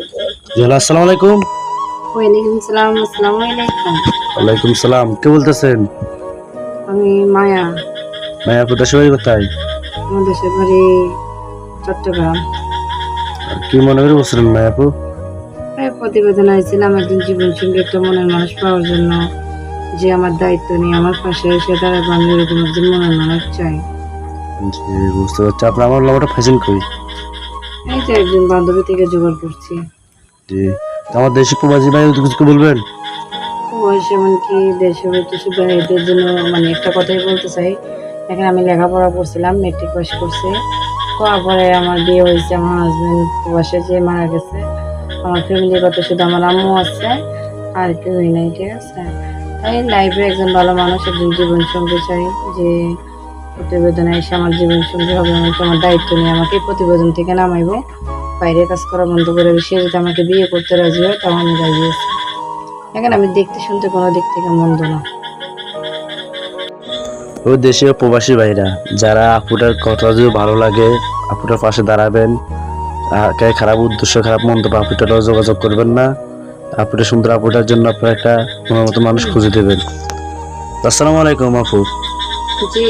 জি আসসালামু আলাইকুম। ওয়ালাইকুম সালাম আসসালামু আলাইকুম। ওয়ালাইকুম সালাম কে বলতেছেন? আমি মায়া। মায়া আপনার বাড়ি কোথায়? আমার দেশের বাড়ি চট্টগ্রাম। কি মনে করে বলছিলেন মায়া আপু? এই প্রতিবেদন আইছিলাম একজন জীবন সঙ্গী একটা মনের মানুষ পাওয়ার জন্য। যে আমার দায়িত্ব নিয়ে আমার পাশে এসে দাঁড়াবে আমি এরকম একজন মনের মানুষ চাই। বুঝতে পারছি। আপনার আমার লবটা ফ্যাশন করি। এই যে একজন বান্ধবী থেকে জোগাড় করছি। জি। তো আমার দেশি প্রবাসী ভাই কিছু বলবেন? বয়স এমনকি দেশে কিছু ভাইদের জন্য মানে একটা কথাই বলতে চাই। এখানে আমি লেখাপড়া করছিলাম মেট্রিক পাস করছি। করার পরে আমার বিয়ে হয়েছে আমার হাজবেন্ড প্রবাসে যে মারা গেছে। আমার ফ্যামিলিগত শুধু আমার আম্মু আছে আর কেউই নাই ঠিক আছে? তাই লাইফে একজন ভালো মানুষ একজন জীবন সঙ্গী চাই যে প্রতিবেদনে এসে আমার জীবন সঙ্গী হবে আমাকে আমার দায়িত্ব নিয়ে আমাকে প্রতিবেদন থেকে নামাইবো। বাইরে কাজ করা বন্ধ করে সে যদি আমাকে বিয়ে করতে রাজি হয় তাহলে আমি রাজি আছি। এখন আমি দেখতে শুনতে কোনো দিক থেকে মন্দ না। ওই দেশীয় প্রবাসী ভাইরা যারা আপুটার কথা যদি ভালো লাগে আপুটার পাশে দাঁড়াবেন খারাপ উদ্দেশ্য খারাপ মন্তব্য আপুটারও যোগাযোগ করবেন না। আপুটা সুন্দর আপুটার জন্য আপনার একটা মনের মতো মানুষ খুঁজে দেবেন। আসসালামু আলাইকুম আপু। জি।